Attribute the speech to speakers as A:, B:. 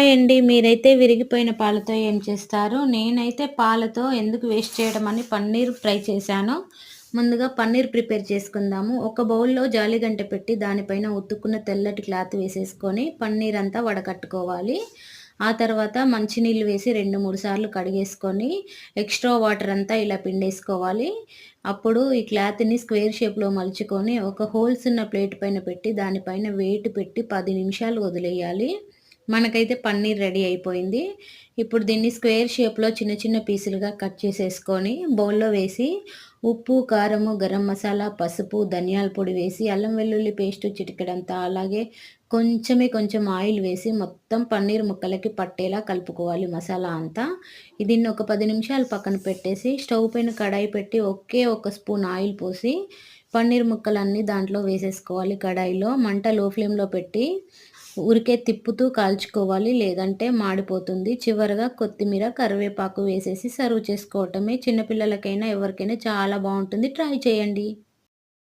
A: Hi అండి మీరైతే విరిగిపోయిన పాలతో ఏం చేస్తారు? నేనైతే పాలతో ఎందుకు వేస్ట్ చేయడం అని పన్నీర్ ఫ్రై చేశాను. ముందుగా పన్నీర్ ప్రిపేర్ చేసుకుందాము. ఒక బౌల్లో జాలిగంట పెట్టి దానిపైన ఉత్తుకున్న తెల్లటి క్లాత్ వేసేసుకొని పన్నీర్ అంతా వడకట్టుకోవాలి. ఆ తర్వాత మంచినీళ్ళు వేసి రెండు మూడు సార్లు కడిగేసుకొని ఎక్స్ట్రా వాటర్ అంతా ఇలా పిండేసుకోవాలి. అప్పుడు ఈ క్లాత్ని స్క్వేర్ షేప్లో మలుచుకొని ఒక హోల్స్ ఉన్న ప్లేట్ పైన పెట్టి దానిపైన వెయిట్ పెట్టి పది నిమిషాలు వదిలేయాలి. మనకైతే పన్నీర్ రెడీ అయిపోయింది. ఇప్పుడు దీన్ని స్క్వేర్ షేప్లో చిన్న చిన్న పీసులుగా కట్ చేసేసుకొని బౌల్లో వేసి ఉప్పు కారము గరం మసాలా పసుపు ధనియాల పొడి వేసి అల్లం వెల్లుల్లి పేస్ట్ చిటికడంతా అలాగే కొంచెమే కొంచెం ఆయిల్ వేసి మొత్తం పన్నీర్ ముక్కలకి పట్టేలా కలుపుకోవాలి మసాలా అంతా. దీన్ని ఒక పది నిమిషాలు పక్కన పెట్టేసి స్టవ్ పైన కడాయి పెట్టి ఒకే ఒక స్పూన్ ఆయిల్ పోసి పన్నీర్ ముక్కలన్నీ దాంట్లో వేసేసుకోవాలి కడాయిలో. మంట లో ఫ్లేమ్లో పెట్టి ఊరికే తిప్పుతూ కాల్చుకోవాలి లేదంటే మాడిపోతుంది. చివరగా కొత్తిమీర కరివేపాకు వేసేసి సర్వ్ చేసుకోవటమే. చిన్నపిల్లలకైనా ఎవరికైనా చాలా బాగుంటుంది. ట్రై చేయండి.